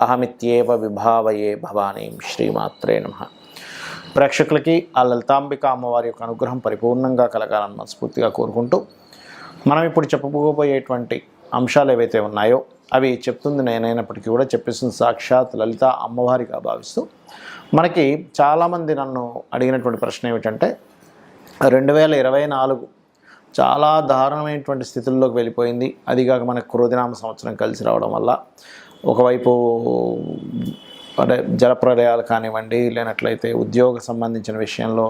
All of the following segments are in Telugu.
అహమిత్యేవ విభావయే భవానీం శ్రీమాత్రే నమ. ప్రేక్షకులకి ఆ లలితాంబిక అమ్మవారి యొక్క అనుగ్రహం పరిపూర్ణంగా కలగాలని మనస్ఫూర్తిగా కోరుకుంటూ మనం ఇప్పుడు చెప్పబోయేటువంటి అంశాలు ఏవైతే ఉన్నాయో అవి చెప్తుంది నేనైనప్పటికీ కూడా చెప్పేసిన సాక్షాత్ లలిత అమ్మవారిగా భావిస్తూ మనకి చాలామంది నన్ను అడిగినటువంటి ప్రశ్న ఏమిటంటే రెండు వేల ఇరవై నాలుగు చాలా దారుణమైనటువంటి స్థితుల్లోకి వెళ్ళిపోయింది. అదిగాక మనకు క్రోధినామ సంవత్సరం కలిసి రావడం వల్ల ఒకవైపు అంటే జలప్రలయాలు కానివ్వండి లేనట్లయితే ఉద్యోగ సంబంధించిన విషయంలో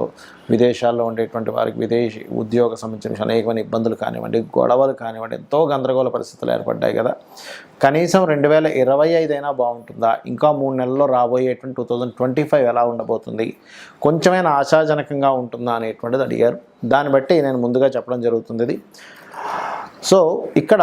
విదేశాల్లో ఉండేటువంటి వారికి విదేశీ ఉద్యోగ సంబంధించిన అనేకమైన ఇబ్బందులు కానివ్వండి గొడవలు కానివ్వండి ఎంతో గందరగోళ పరిస్థితులు ఏర్పడ్డాయి కదా. కనీసం రెండు వేల ఇరవై ఐదైనా బాగుంటుందా? ఇంకా మూడు నెలల్లో రాబోయేటువంటి టూ థౌజండ్ ట్వంటీ ఫైవ్ ఎలా ఉండబోతుంది? కొంచెమైనా ఆశాజనకంగా ఉంటుందా అనేటువంటిది అడిగారు. దాన్ని బట్టి నేను ముందుగా చెప్పడం జరుగుతుంది సో ఇక్కడ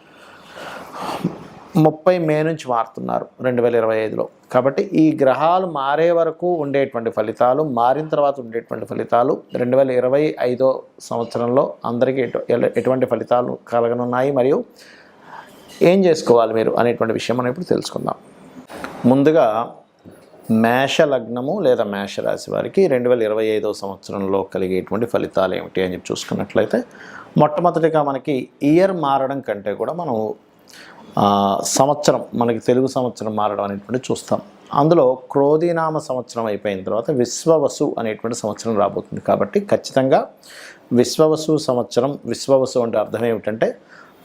ముప్పై మే నుంచి మారుతున్నారు రెండు వేల ఇరవై ఐదులో. కాబట్టి ఈ గ్రహాలు మారే వరకు ఉండేటువంటి ఫలితాలు మారిన తర్వాత ఉండేటువంటి ఫలితాలు రెండు వేల ఇరవై ఐదో సంవత్సరంలో అందరికీ ఎటు ఎటువంటి ఫలితాలు కలగనున్నాయి మరియు ఏం చేసుకోవాలి మీరు అనేటువంటి విషయం మనం ఇప్పుడు తెలుసుకుందాం. ముందుగా మేష లగ్నము లేదా మేష రాశి వారికి రెండు వేల ఇరవై ఐదో సంవత్సరంలో కలిగేటువంటి ఫలితాలు ఏమిటి అని చెప్పి చూసుకున్నట్లయితే మొట్టమొదటిగా మనకి ఇయర్ మారడం కంటే కూడా మనం సంవత్సరం మనకి తెలుగు సంవత్సరం మారడం అనేటువంటి చూస్తాం. అందులో క్రోధీనామ సంవత్సరం అయిపోయిన తర్వాత విశ్వవసు అనేటువంటి సంవత్సరం రాబోతుంది. కాబట్టి ఖచ్చితంగా విశ్వవసు సంవత్సరం విశ్వవసు అంటే అర్థం ఏమిటంటే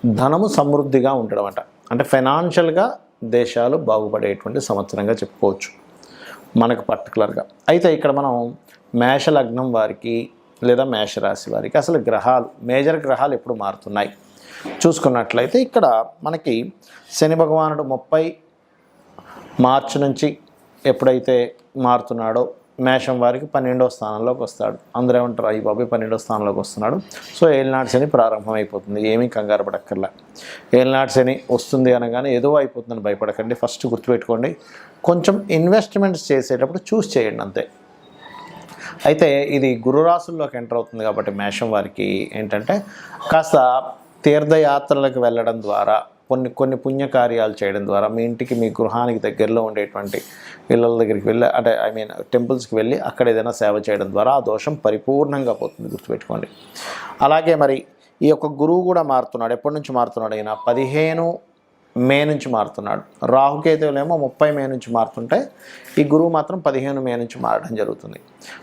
ధనము సమృద్ధిగా ఉండడం అంట. అంటే ఫైనాన్షియల్గా దేశాలు బాగుపడేటువంటి సంవత్సరంగా చెప్పుకోవచ్చు. మనకు పర్టికులర్గా. అయితే ఇక్కడ మనం మేష లగ్నం వారికి లేదా మేషరాశి వారికి అసలు గ్రహాలు మేజర్ గ్రహాలు ఎప్పుడు మారుతున్నాయి? చూసుకున్నట్లయితే ఇక్కడ మనకి శని భగవానుడు ముప్పై మార్చి నుంచి ఎప్పుడైతే మారుతున్నాడో మేషం వారికి పన్నెండో స్థానంలోకి వస్తాడు. అందరూ ఏమంటారు? అయ్యి బాబాయ్ పన్నెండో స్థానంలోకి వస్తున్నాడు. సో ఏలినాటి శని ప్రారంభమైపోతుంది. ఏమీ కంగారు పడక్కర్లా. ఏలినాటి శని వస్తుంది అనగానే ఏదో అయిపోతుందని భయపడకండి. ఫస్ట్ గుర్తుపెట్టుకోండి. కొంచెం ఇన్వెస్ట్మెంట్స్ చేసేటప్పుడు చూస్ చేయండి అంతే. అయితే ఇది గురురాసుల్లోకి ఎంటర్ అవుతుంది కాబట్టి మేషం వారికి ఏంటంటే కాస్త తీర్థయాత్రలకు వెళ్ళడం ద్వారా కొన్ని కొన్ని పుణ్యకార్యాలు చేయడం ద్వారా మీ ఇంటికి మీ గృహానికి దగ్గరలో ఉండేటువంటి ఇళ్ళ దగ్గరికి వెళ్ళి అంటే ఐ మీన్ టెంపుల్స్కి వెళ్ళి అక్కడ ఏదైనా సేవ చేయడం ద్వారా ఆ దోషం పరిపూర్ణంగా పోతుంది గుర్తుపెట్టుకోండి. అలాగే మరి ఈ యొక్క గురువు కూడా మారుతున్నాడు. ఎప్పటి నుంచి మారుతున్నాడు ఈయన? పదిహేను మే నుంచి మారుతున్నాడు. రాహుకేతువులేమో ముప్పై మే నుంచి మారుతుంటే ఈ గురువు మాత్రం పదిహేను మే నుంచి మారడం జరుగుతుంది.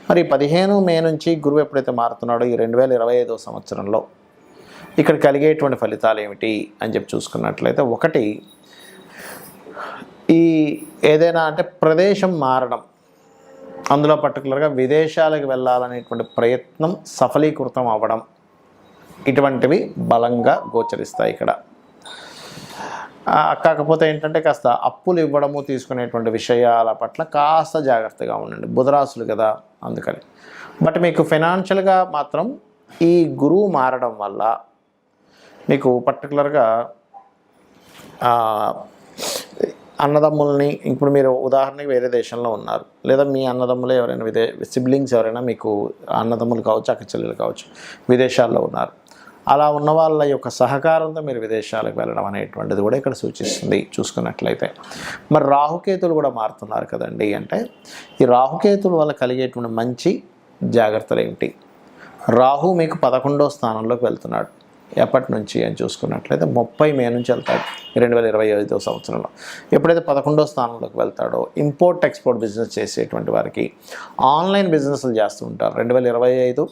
మరి పదిహేను మే నుంచి గురువు ఎప్పుడైతే మారుతున్నాడో ఈ రెండు వేల ఇరవై ఐదో సంవత్సరంలో ఇక్కడ కలిగేటువంటి ఫలితాలు ఏమిటి అని చెప్పి చూసుకున్నట్లయితే ఒకటి ఈ ఏదైనా అంటే ప్రదేశం మారడం అందులో పర్టికులర్గా విదేశాలకు వెళ్ళాలనేటువంటి ప్రయత్నం సఫలీకృతం అవ్వడం ఇటువంటివి బలంగా గోచరిస్తాయి ఇక్కడ. కాకపోతే ఏంటంటే కాస్త అప్పులు ఇవ్వడము తీసుకునేటువంటి విషయాల పట్ల కాస్త జాగ్రత్తగా ఉండండి. బుధరాసులు కదా అందుకని. బట్ మీకు ఫైనాన్షియల్గా మాత్రం ఈ గురువు మారడం వల్ల మీకు పర్టికులర్గా అన్నదమ్ముల్ని ఇప్పుడు మీరు ఉదాహరణకి వేరే దేశంలో ఉన్నారు. లేదా మీ అన్నదమ్ములు ఎవరైనా విదే సిబ్లింగ్స్ ఎవరైనా మీకు అన్నదమ్ములు కావచ్చు అక్కచెల్లెలు కావచ్చు విదేశాల్లో ఉన్నారు. అలా ఉన్న వాళ్ళ యొక్క సహకారంతో మీరు విదేశాలకు వెళ్ళడం అనేటువంటిది కూడా ఇక్కడ సూచిస్తుంది చూసుకున్నట్లయితే. మరి రాహుకేతులు కూడా మారుతున్నారు కదండి అంటే ఈ రాహుకేతుల వల్ల కలిగేటువంటి మంచి జాగ్రత్తలు ఏమిటి రాహు మీకు పదకొండో స్థానంలోకి వెళ్తున్నాడు. ఎప్పటి నుంచి అని చూసుకున్నట్లయితే ముప్పై మే నుంచి వెళ్తాడు రెండు వేల ఇరవై ఐదో సంవత్సరంలో. ఎప్పుడైతే పదకొండో స్థానంలోకి వెళ్తాడో ఇంపోర్ట్ ఎక్స్పోర్ట్ బిజినెస్ చేసేటువంటి వారికి ఆన్లైన్ బిజినెస్లు చేస్తూ ఉంటారు. రెండు వేల ఇరవై ఐదు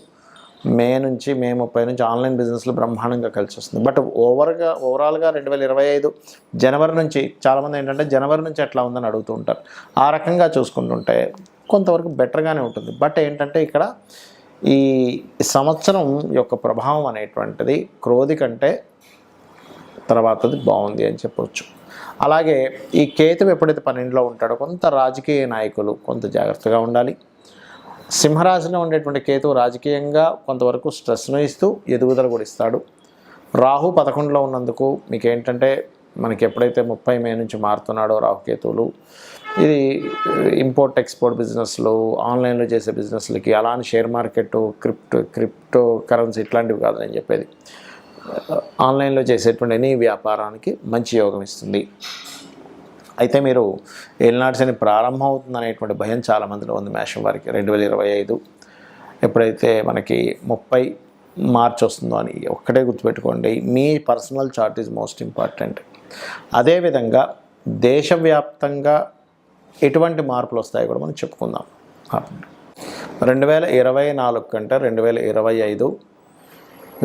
మే నుంచి మే ముప్పై నుంచి ఆన్లైన్ బిజినెస్లు బ్రహ్మాండంగా కలిసి వస్తుంది. బట్ ఓవర్గా ఓవరాల్గా రెండు వేల ఇరవై ఐదు జనవరి నుంచి చాలామంది ఏంటంటే జనవరి నుంచి ఎట్లా ఉందని అడుగుతూ ఉంటారు. ఆ రకంగా చూసుకుంటుంటే కొంతవరకు బెటర్గానే ఉంటుంది. బట్ ఏంటంటే ఇక్కడ ఈ సంవత్సరం యొక్క ప్రభావం అనేటువంటిది క్రోధి కంటే తర్వాతది బాగుంది అని చెప్పవచ్చు అలాగే ఈ కేతువు ఎప్పుడైతే పన్నెండులో ఉంటాడో కొంత రాజకీయ నాయకులు కొంత జాగ్రత్తగా ఉండాలి. సింహరాశిలో ఉండేటువంటి కేతువు రాజకీయంగా కొంతవరకు స్ట్రెస్ను ఇస్తూ ఎదుగుదల కూడా ఇస్తాడు. రాహు పదకొండులో ఉన్నందుకు మీకు ఏంటంటే మనకి ఎప్పుడైతే ముప్పై మే నుంచి మారుతున్నాడో రాహుకేతువులు ఇది ఇంపోర్ట్ ఎక్స్పోర్ట్ బిజినెస్లు ఆన్లైన్లో చేసే బిజినెస్లకి అలానే share market crypto crypto currency ఇట్లాంటివి కాదు నేను చెప్పేది. ఆన్లైన్లో చేసేటువంటి ఎనీ వ్యాపారానికి మంచి యోగం ఇస్తుంది. అయితే మీరు ఏలినాటి అని ప్రారంభం అవుతుంది అనేటువంటి భయం చాలా మందిలో ఉంది మేషం వారికి. రెండు వేల ఇరవై ఐదు ఎప్పుడైతే మనకి ముప్పై మార్చ్ వస్తుందో అని ఒక్కటే గుర్తుపెట్టుకోండి మీ personal chart is most important అదేవిధంగా దేశవ్యాప్తంగా ఎటువంటి మార్పులు వస్తాయో కూడా మనం చెప్పుకుందాం. రెండు వేల ఇరవై నాలుగు కంటే రెండు వేల ఇరవై ఐదు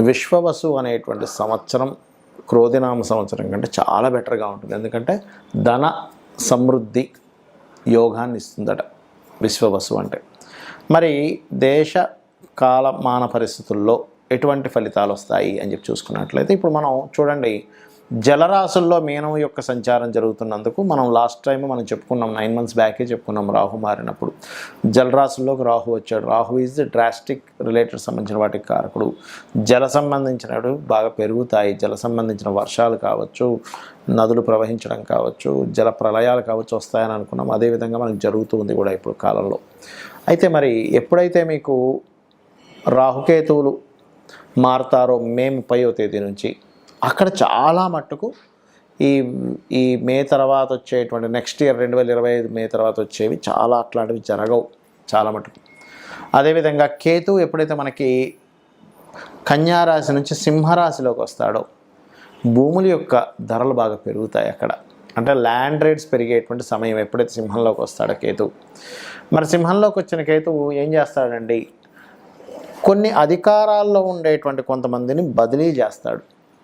విశ్వవసు అనేటువంటి సంవత్సరం క్రోధినామ సంవత్సరం కంటే చాలా బెటర్గా ఉంటుంది. ఎందుకంటే ధన సమృద్ధి యోగాన్ని ఇస్తుందట విశ్వవసు అంటే. మరి దేశ కాలమాన పరిస్థితుల్లో ఎటువంటి ఫలితాలు వస్తాయి అని చెప్పి చూసుకున్నట్లయితే ఇప్పుడు మనం చూడండి జలరాశుల్లో మీనం యొక్క సంచారం జరుగుతున్నందుకు మనం లాస్ట్ టైం మనం చెప్పుకున్నాం నైన్ మంత్స్ బ్యాకే చెప్పుకున్నాం రాహు మారినప్పుడు. జలరాశుల్లోకి రాహు వచ్చాడు. రాహు ఈజ్ డ్రాస్టిక్ రిలేటెడ్ సంబంధించిన వాటికి కారకుడు. జల సంబంధించినవి బాగా పెరుగుతాయి. జల సంబంధించిన వర్షాలు కావచ్చు నదులు ప్రవహించడం కావచ్చు జల ప్రళయాలు కావచ్చు వస్తాయని అనుకున్నాం. అదేవిధంగా మనకు జరుగుతుంది కూడా ఇప్పుడు కాలంలో. అయితే మరి ఎప్పుడైతే మీకు రాహుకేతువులు మారుతారో మే ముప్పయో తేదీ నుంచి అక్కడ చాలా మట్టుకు ఈ ఈ మే తర్వాత వచ్చేటువంటి నెక్స్ట్ ఇయర్ రెండు వేల ఇరవై ఐదు మే తర్వాత వచ్చేవి చాలా అట్లాంటివి జరగవు చాలా మటుకు అదేవిధంగా కేతు ఎప్పుడైతే మనకి కన్యారాశి నుంచి సింహరాశిలోకి వస్తాడో భూముల యొక్క ధరలు బాగా పెరుగుతాయి అక్కడ. అంటే ల్యాండ్ రేట్స్ పెరిగేటువంటి సమయం ఎప్పుడైతే సింహంలోకి వస్తాడో కేతు. మరి సింహంలోకి వచ్చిన కేతు ఏం చేస్తాడండి? కొన్ని అధికారాల్లో ఉండేటువంటి కొంతమందిని బదిలీ చేస్తాడు.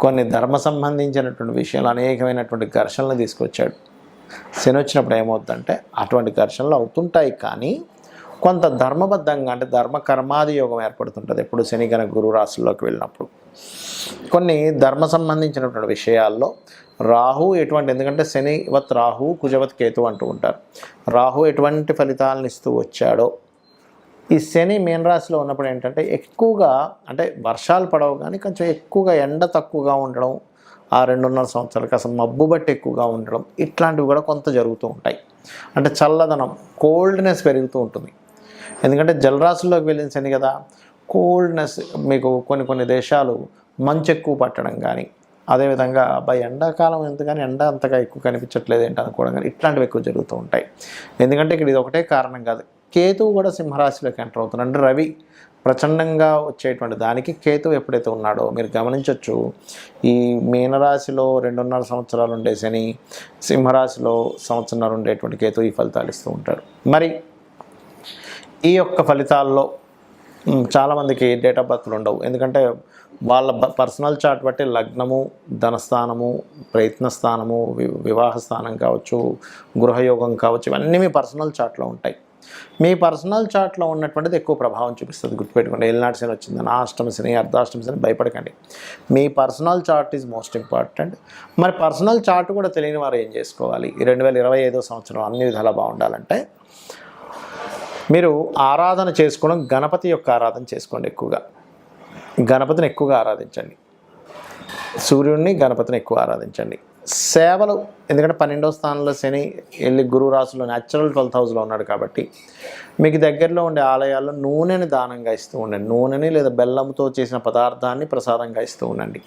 కొన్ని ధర్మ సంబంధించినటువంటి విషయాలు అనేకమైనటువంటి ఘర్షణలు తీసుకొచ్చాడు. శని వచ్చినప్పుడు ఏమవుతుందంటే అటువంటి ఘర్షణలు అవుతుంటాయి కానీ కొంత ధర్మబద్ధంగా అంటే ధర్మ కర్మాది యోగం ఏర్పడుతుంటుంది ఎప్పుడు శని కనుక గురు రాశుల్లోకి వెళ్ళినప్పుడు. కొన్ని ధర్మ సంబంధించినటువంటి విషయాల్లో రాహు ఎటువంటి ఎందుకంటే శనివత్ రాహు కుజవత్ కేతు అంటూ ఉంటారు. రాహు ఎటువంటి ఫలితాలను ఇస్తూ వచ్చాడో ఈ శని మీన రాశిలో ఉన్నప్పుడు ఏంటంటే ఎక్కువగా అంటే వర్షాలు పడవు కానీ కొంచెం ఎక్కువగా ఎండ తక్కువగా ఉండడం ఆ రెండున్నర సంవత్సరాలకు అసలు మబ్బు బట్టి ఎక్కువగా ఉండడం ఇట్లాంటివి కూడా కొంత జరుగుతూ ఉంటాయి. అంటే చల్లదనం కోల్డ్నెస్ పెరుగుతూ ఉంటుంది. ఎందుకంటే జలరాశుల్లోకి వెళ్ళిన శని కదా కోల్డ్నెస్ మీకు కొన్ని కొన్ని దేశాలు మంచు ఎక్కువ పట్టడం కానీ అదేవిధంగా అబ్బాయి ఎండాకాలం ఎందుకని ఎండ అంతగా ఎక్కువ కనిపించట్లేదు ఏంటి అనుకోవడం కానీ ఇట్లాంటివి ఎక్కువ జరుగుతూ ఉంటాయి. ఎందుకంటే ఇక్కడ ఇది ఒకటే కారణం కాదు. కేతువు కూడా సింహరాశిలోకి ఎంటర్ అవుతున్నాడు అంటే రవి ప్రచండంగా వచ్చేటువంటి దానికి కేతువు ఎప్పుడైతే ఉన్నాడో మీరు గమనించవచ్చు ఈ మీనరాశిలో రెండున్నర సంవత్సరాలు ఉండే శని సింహరాశిలో సంవత్సరాలు ఉండేటువంటి కేతువు ఈ ఫలితాలు ఇస్తూ ఉంటాడు. మరి ఈ యొక్క ఫలితాల్లో చాలామందికి డేట్ ఆఫ్ బర్త్లు ఉండవు. ఎందుకంటే వాళ్ళ పర్సనల్ చార్ట్ బట్టి లగ్నము ధనస్థానము ప్రయత్న స్థానము వి- వివాహ స్థానం కావచ్చు గృహయోగం కావచ్చు ఇవన్నీ మీ పర్సనల్ చార్ట్లో ఉంటాయి. మీ పర్సనల్ చార్ట్లో ఉన్నటువంటిది ఎక్కువ ప్రభావం చూపిస్తుంది. గుర్తుపెట్టుకోండి ఏలినాటి శని వచ్చిందని అష్టమ శని అర్ధాష్టమ శని భయపడకండి. మీ personal chart is most important. మరి పర్సనల్ చార్ట్ కూడా తెలియని వారు ఏం చేసుకోవాలి? రెండు వేల ఇరవై ఐదో సంవత్సరం అన్ని విధాలా బాగుండాలంటే మీరు ఆరాధన చేసుకోవడం గణపతి యొక్క ఆరాధన చేసుకోండి ఎక్కువగా. గణపతిని ఎక్కువగా ఆరాధించండి. సూర్యుడిని గణపతిని ఎక్కువ ఆరాధించండి. సేవలు ఎందుకంటే పన్నెండవ స్థానంలో శని వెళ్ళి గురువు రాసులో న్యాచురల్ ట్వెల్త్ హౌస్లో ఉన్నాడు కాబట్టి మీకు దగ్గరలో ఉండే ఆలయాల్లో నూనెని దానంగా ఇస్తూ ఉండండి. నూనెని లేదా బెల్లంతో చేసిన పదార్థాన్ని ప్రసాదంగా ఇస్తూ ఉండండి.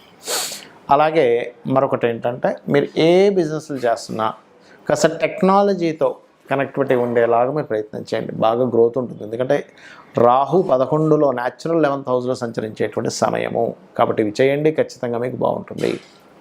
అలాగే మరొకటి ఏంటంటే మీరు ఏ బిజినెస్లు చేస్తున్నా కాస్త టెక్నాలజీతో కనెక్టివిటీ ఉండేలాగా మీరు ప్రయత్నం చేయండి. బాగా గ్రోత్ ఉంటుంది. ఎందుకంటే రాహు పదకొండులో న్యాచురల్ లెవెన్త్ హౌస్లో సంచరించేటువంటి సమయము. కాబట్టి ఇవి చేయండి ఖచ్చితంగా మీకు బాగుంటుంది.